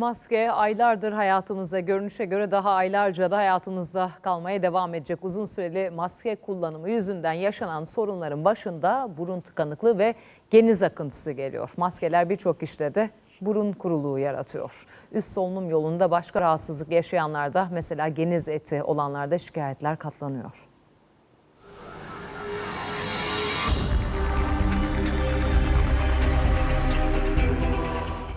Maske aylardır hayatımızda, görünüşe göre daha aylarca da hayatımızda kalmaya devam edecek. Uzun süreli maske kullanımı yüzünden yaşanan sorunların başında burun tıkanıklığı ve geniz akıntısı geliyor. Maskeler birçok işte de burun kuruluğu yaratıyor. Üst solunum yolunda başka rahatsızlık yaşayanlarda mesela geniz eti olanlarda şikayetler katlanıyor.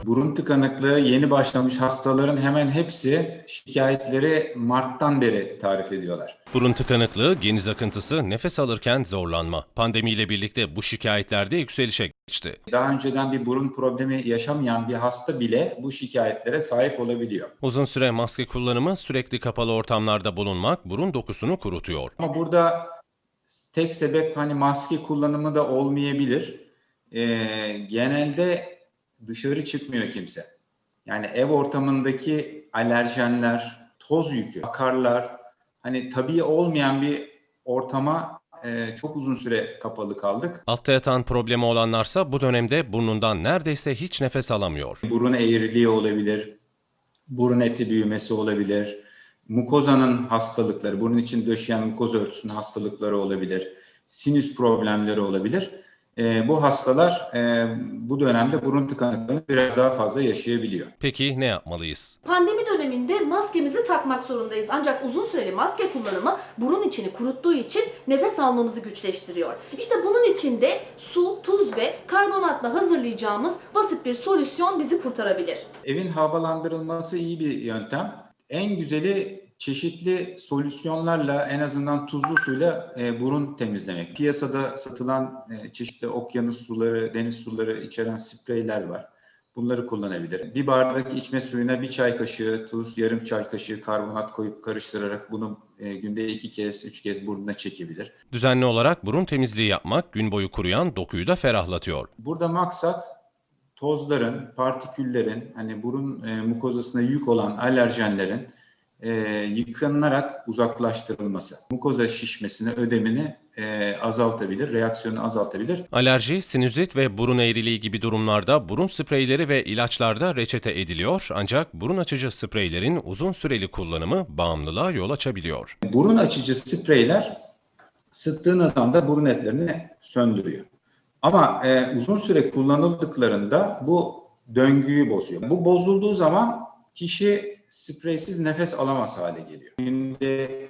Burun tıkanıklığı yeni başlamış hastaların hemen hepsi şikayetleri Mart'tan beri tarif ediyorlar. Burun tıkanıklığı, geniz akıntısı, nefes alırken zorlanma. Pandemiyle birlikte bu şikayetlerde yükselişe geçti. Daha önceden bir burun problemi yaşamayan bir hasta bile bu şikayetlere sahip olabiliyor. Uzun süre maske kullanımı, sürekli kapalı ortamlarda bulunmak burun dokusunu kurutuyor. Ama burada tek sebep hani maske kullanımı da olmayabilir. Ee, genelde dışarı çıkmıyor kimse. Yani ev ortamındaki alerjenler, toz yükü, akarlar, hani tabii olmayan bir ortama e, çok uzun süre kapalı kaldık. Altta yatan problemi olanlarsa bu dönemde burnundan neredeyse hiç nefes alamıyor. Burun eğriliği olabilir, burun eti büyümesi olabilir, mukozanın hastalıkları, burun için döşeyen mukoza örtüsünün hastalıkları olabilir, sinüs problemleri olabilir. Ee, bu hastalar e, bu dönemde burun tıkanıklığını biraz daha fazla yaşayabiliyor. Peki ne yapmalıyız? Pandemi döneminde maskemizi takmak zorundayız. Ancak uzun süreli maske kullanımı burun içini kuruttuğu için nefes almamızı güçleştiriyor. İşte bunun için de su, tuz ve karbonatla hazırlayacağımız basit bir solüsyon bizi kurtarabilir. Evin havalandırılması iyi bir yöntem. En güzeli çeşitli solüsyonlarla en azından tuzlu suyla e, burun temizlemek. Piyasada satılan e, çeşitli okyanus suları, deniz suları içeren spreyler var. Bunları kullanabilir. Bir bardak içme suyuna bir çay kaşığı tuz, yarım çay kaşığı karbonat koyup karıştırarak bunu e, günde iki kez, üç kez burnuna çekebilir. Düzenli olarak burun temizliği yapmak gün boyu kuruyan dokuyu da ferahlatıyor. Burada maksat tozların, partiküllerin, hani burun e, mukozasına yük olan alerjenlerin e, yıkanarak uzaklaştırılması. Mukoza şişmesini, ödemini e, azaltabilir, reaksiyonu azaltabilir. Alerji, sinüzit ve burun eğriliği gibi durumlarda burun spreyleri ve ilaçlarda reçete ediliyor ancak burun açıcı spreylerin uzun süreli kullanımı bağımlılığa yol açabiliyor. Burun açıcı spreyler sıktığınız anda burun etlerini söndürüyor. Ama e, uzun süre kullanıldıklarında bu döngüyü bozuyor. Bu bozulduğu zaman kişi spreysiz nefes alamaz hale geliyor. Günde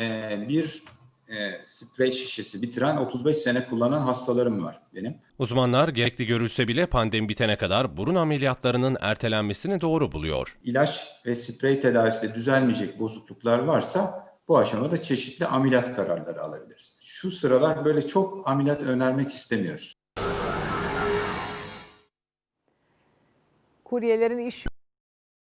e, bir e, sprey şişesi bitiren 35 sene kullanan hastalarım var benim. Uzmanlar gerekli görülse bile pandemi bitene kadar burun ameliyatlarının ertelenmesini doğru buluyor. İlaç ve sprey tedavisinde düzelmeyecek bozukluklar varsa bu aşamada çeşitli ameliyat kararları alabiliriz. Şu sıralar böyle çok ameliyat önermek istemiyoruz. Kuryelerin iş